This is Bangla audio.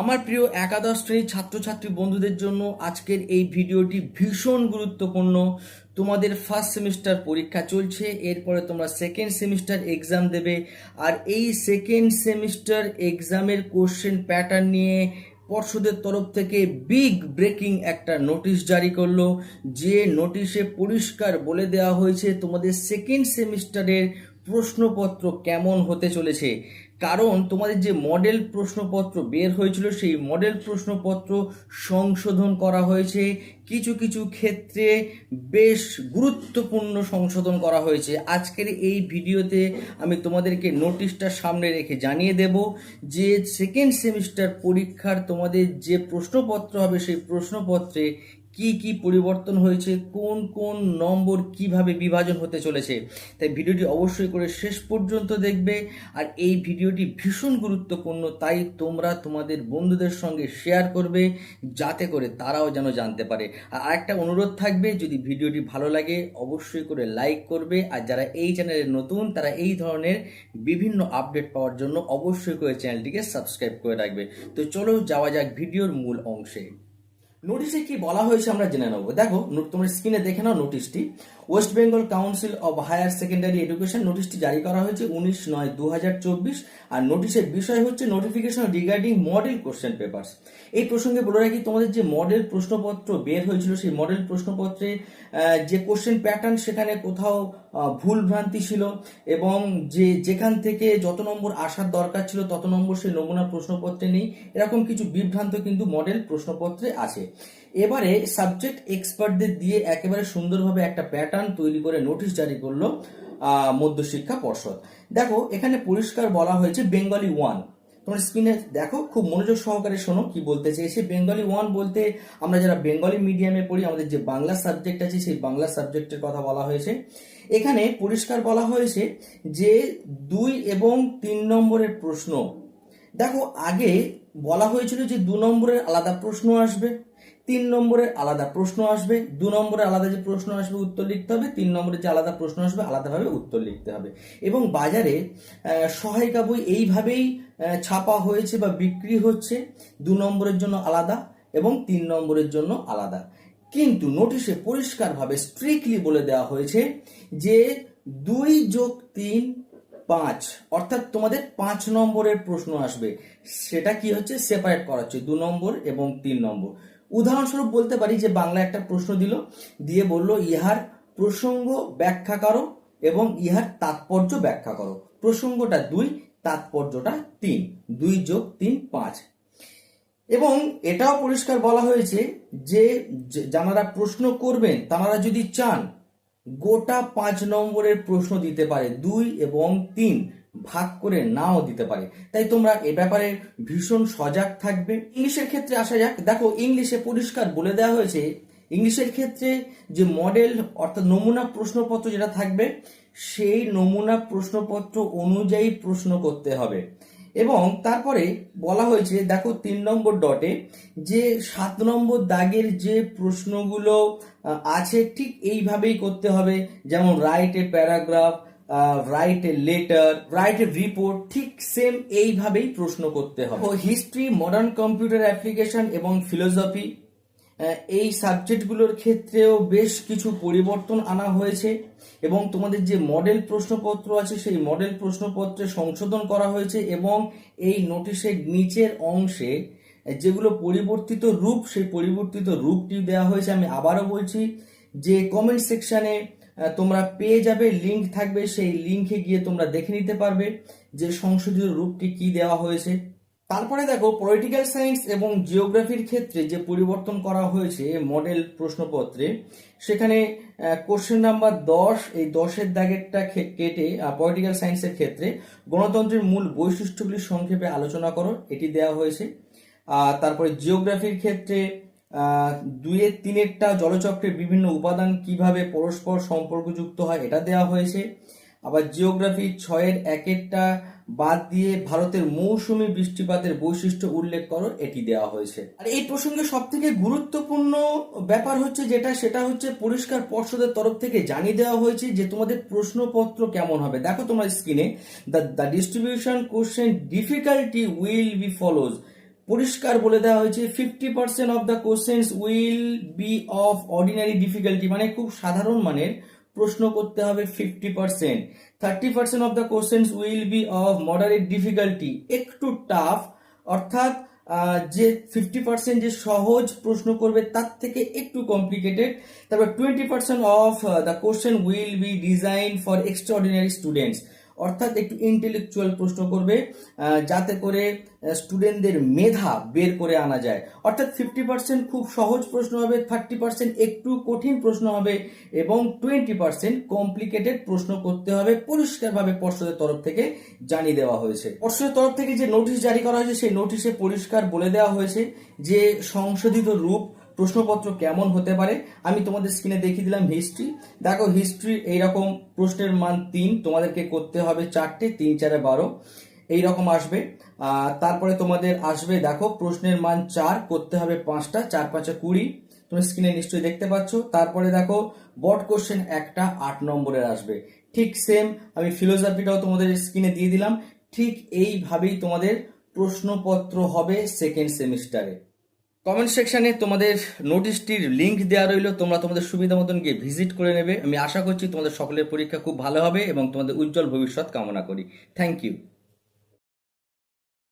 আমার প্রিয় একাদশ শ্রেণির ছাত্রছাত্রী বন্ধুদের জন্য আজকের এই ভিডিওটি ভীষণ গুরুত্বপূর্ণ। তোমাদের ফার্স্ট সেমিস্টার পরীক্ষা চলছে, এরপরে তোমরা সেকেন্ড সেমিস্টার এক্সাম দেবে, আর এই সেকেন্ড সেমিস্টার এক্সামের কোশ্চেন প্যাটার্ন নিয়ে পর্ষদের তরফ থেকে বিগ ব্রেকিং একটা নোটিশ জারি করল। যে নোটিশে পরিষ্কার বলে দেওয়া হয়েছে, তোমাদের সেকেন্ড সেমিস্টারের প্রশ্নপত্র কেমন হতে চলেছে? কারণ তোমাদের যে মডেল প্রশ্নপত্র বের হয়েছিল, সেই মডেল প্রশ্নপত্র সংশোধন করা হয়েছে। কিছু কিছু ক্ষেত্রে বেশ গুরুত্বপূর্ণ সংশোধন করা হয়েছে। আজকের এই ভিডিওতে আমি তোমাদেরকে নোটিশটা সামনে রেখে জানিয়ে দেব যে সেকেন্ড সেমিস্টার পরীক্ষার তোমাদের যে প্রশ্নপত্র হবে, সেই প্রশ্নপত্রে কি কি পরিবর্তন হয়েছে, কোন কোন নম্বর কীভাবে বিভাজন হতে চলেছে, তাই ভিডিওটি অবশ্যই করে শেষ পর্যন্ত দেখবে। আর এই ভিডিওটি ভীষণ গুরুত্বপূর্ণ, তাই তোমরা তোমাদের বন্ধুদের সঙ্গে শেয়ার করবে, যাতে করে তারাও যেন জানতে পারে। আর একটা অনুরোধ থাকবে, যদি ভিডিওটি ভালো লাগে, অবশ্যই করে লাইক করবে। আর যারা এই চ্যানেলে নতুন, তারা এই ধরনের বিভিন্ন আপডেট পাওয়ার জন্য অবশ্যই করে চ্যানেলটিকে সাবস্ক্রাইব করে রাখবে। তো চলো যাওয়া যাক ভিডিওর মূল অংশে। নোটিশে কি বলা হয়েছে আমরা জেনে নেব। দেখো তোমার স্ক্রিনে দেখে নাও নোটিশটি West Bengal Council of Higher Secondary Education নোটিশটি জারি করা হয়েছে উনিশ নয় দু আর নোটিশের বিষয় হচ্ছে notification regarding model question papers এই প্রসঙ্গে বলে রাখি, তোমাদের যে মডেল প্রশ্নপত্র বের হয়েছিল, সেই মডেল প্রশ্নপত্রে যে কোশ্চেন প্যাটার্ন সেখানে কোথাও ভুল ভ্রান্তি ছিল এবং যে যেখান থেকে যত নম্বর আসার দরকার ছিল, তত নম্বর সেই নমুনা প্রশ্নপত্রে নেই। এরকম কিছু বিভ্রান্ত কিন্তু মডেল প্রশ্নপত্রে আছে। এবারে সাবজেক্ট এক্সপার্টদের দিয়ে একেবারে সুন্দরভাবে একটা প্যাটার্ন তৈরি করে নোটিশ জারি করল মধ্যশিক্ষা পর্ষদ। দেখো, এখানে পরিষ্কার বলা হয়েছে বেঙ্গলি ওয়ান তোমরা স্ক্রিনে দেখো, খুব মনোযোগ সহকারে শোনো কি বলতে চেয়েছে বেঙ্গলি ওয়ান বলতে আমরা যারা বেঙ্গলি মিডিয়ামে পড়ি, আমাদের যে বাংলা সাবজেক্ট আছে, সেই বাংলা সাবজেক্টের কথা বলা হয়েছে। এখানে পরিষ্কার বলা হয়েছে যে দুই এবং তিন নম্বরের প্রশ্ন দেখো, আগে বলা হয়েছিল যে দু নম্বরের আলাদা প্রশ্ন আসবে, তিন নম্বরের আলাদা প্রশ্ন আসবে, দু নম্বরে আলাদা যে প্রশ্ন আসবে উত্তর লিখতে হবে, তিন নম্বরে যে আলাদা প্রশ্ন আসবে আলাদাভাবে উত্তর লিখতে হবে। এবং বাজারে সহায়িকা বই এইভাবেই ছাপা হয়েছে বা বিক্রি হচ্ছে, দু নম্বরের জন্য আলাদা এবং তিন নম্বরের জন্য আলাদা। কিন্তু নোটিশে পরিষ্কারভাবে স্ট্রিক্টলি বলে দেওয়া হয়েছে যে দুই যোগ তিন পাঁচ। অর্থাৎ তোমাদের পাঁচ নম্বরের প্রশ্ন আসবে। সেটা কি হচ্ছে? সেপারেট করা হচ্ছে। দু নম্বর এবং তিন নম্বর। উদাহরণস্বরূপ বলতে পারি যে বাংলা একটা প্রশ্ন দিল, দিয়ে বলল, ইহার প্রসঙ্গ ব্যাখ্যা করো এবং ইহার তাৎপর্য ব্যাখ্যা করো। প্রসঙ্গটা দুই, তাৎপর্যটা তিন। দুই যোগ তিন, পাঁচ। এবং এটাও পরিষ্কার বলা হয়েছে যে যারা প্রশ্ন করবেন, তারা যদি চান গোটা পাঁচ নম্বরের প্রশ্ন দিতে পারে দুই এবং তিন, ভাগ করে নাও দিতে পারে। তাই তোমরা এ ব্যাপারে ভীষণ সজাগ থাকবে। ইংলিশের ক্ষেত্রে আসা যাক। দেখো, ইংলিশে পরিষ্কার বলে দেওয়া হয়েছে, ইংলিশের ক্ষেত্রে যে মডেল অর্থাৎ নমুনা প্রশ্নপত্র যেটা থাকবে, সেই নমুনা প্রশ্নপত্র অনুযায়ী প্রশ্ন করতে হবে। এবং তারপরে বলা হয়েছে, দেখো তিন নম্বর ডটে যে সাত নম্বর দাগের যে প্রশ্নগুলো আছে ঠিক এইভাবেই করতে হবে। যেমন write a paragraph write a letter write a report ঠিক সেম এইভাবেই প্রশ্ন করতে হবে। ও হিস্ট্রি মডার্ন কম্পিউটার অ্যাপ্লিকেশন এবং ফিলোসফি এই সাবজেক্টগুলোর ক্ষেত্রেও বেশ কিছু পরিবর্তন আনা হয়েছে এবং তোমাদের যে মডেল প্রশ্নপত্র আছে, সেই মডেল প্রশ্নপত্রে সংশোধন করা হয়েছে এবং এই নোটিশের নিচের অংশে যেগুলো পরিবর্তিত রূপ, সেই পরিবর্তিত রূপটি দেওয়া হয়েছে। আমি আবারও বলছি যে কমেন্ট সেকশানে তোমরা পেয়ে যাবে লিংক থাকবে, সেই লিঙ্কে গিয়ে তোমরা দেখে নিতে পারবে যে সংশোধিত রূপটি কি দেওয়া হয়েছে। তারপরে দেখো পলিটিক্যাল সায়েন্স এবং জিওগ্রাফির ক্ষেত্রে যে পরিবর্তন করা হয়েছে মডেল প্রশ্নপত্রে সেখানে কোশ্চেন নাম্বার দশ এই দশের দাগেরটা কেটে পলিটিক্যাল সায়েন্সের ক্ষেত্রে গণতন্ত্রের মূল বৈশিষ্ট্যগুলি সংক্ষেপে আলোচনা করো এটি দেওয়া হয়েছে। আর তারপরে জিওগ্রাফির ক্ষেত্রে আহ, দুইয়ের তিনেরটা জলচক্রের বিভিন্ন উপাদান কীভাবে পরস্পর সম্পর্কযুক্ত হয় এটা দেওয়া হয়েছে। আবার জিওগ্রাফি ছয়ের একেরটা বাদ দিয়ে ভারতের মৌসুমী বৃষ্টিপাতের বৈশিষ্ট্য উল্লেখ করো, এটি দেওয়া হয়েছে। আর এই প্রসঙ্গে সব থেকে গুরুত্বপূর্ণ ব্যাপার হচ্ছে যেটা, সেটা হচ্ছে পরিষ্কার পর্ষদের তরফ থেকে জানিয়ে দেওয়া হয়েছে যে তোমাদের প্রশ্নপত্র কেমন হবে। দেখো তোমার স্ক্রিনে the the distribution question difficulty will be follows পরিষ্কার বলে দেওয়া হয়েছে fifty percent of the questions will be of ordinary difficulty মানে খুব সাধারণ মানের প্রশ্ন করতে হবে fifty percent thirty percent of the questions will be of moderate difficulty একটু টাফ অর্থাৎ যে ফিফটি পার্সেন্ট যে সহজ প্রশ্ন করবে তার থেকে একটু কমপ্লিকেটেড তারপর twenty percent of the question will be design for extraordinary students অর্থাৎ একটু ইন্টেলেকচুয়াল প্রশ্ন করবে যাতে করে স্টুডেন্টদের মেধা বের করে আনা যায়। অর্থাৎ ফিফটি পার্সেন্ট খুব সহজ প্রশ্ন হবে থার্টি পার্সেন্ট একটু কঠিন প্রশ্ন হবে, এবং টোয়েন্টি পার্সেন্ট কমপ্লিকেটেড প্রশ্ন করতে হবে, পরিষ্কারভাবে পর্ষদের তরফ থেকে জানিয়ে দেওয়া হয়েছে। পর্ষদের তরফ থেকে যে নোটিশ জারি করা হয়েছে, সেই নোটিশে পরিষ্কার বলে দেওয়া হয়েছে যে সংশোধিত রূপ প্রশ্নপত্র কেমন হতে পারে? আমি তোমাদের স্ক্রিনে দেখিয়ে দিলাম হিস্ট্রি দেখো হিস্ট্রি এইরকম প্রশ্নের মান তিন, তোমাদেরকে করতে হবে চারটে, তিন, চারে বারো। এইরকম আসবে। তারপরে তোমাদের আসবে, দেখো প্রশ্নের মান চার, করতে হবে পাঁচটা, চার, পাঁচে কুড়ি। তুমি স্ক্রিনে নিশ্চয়ই দেখতে পাচ্ছ। তারপরে দেখো বট কোশ্চেন একটা, আট নম্বরের আসবে। ঠিক সেম আমি ফিলোসফিটাও তোমাদের স্ক্রিনে দিয়ে দিলাম। ঠিক এইভাবেই তোমাদের প্রশ্নপত্র হবে সেকেন্ড সেমিস্টারে কমেন্ট সেকশানে তোমাদের নোটিশটির লিঙ্ক দেওয়া রইল, তোমরা তোমাদের সুবিধা মতন গিয়ে ভিজিট করে নেবে। আমি আশা করছি তোমাদের সকলের পরীক্ষা খুব ভালো হবে এবং তোমাদের উজ্জ্বল ভবিষ্যৎ কামনা করি। Thank you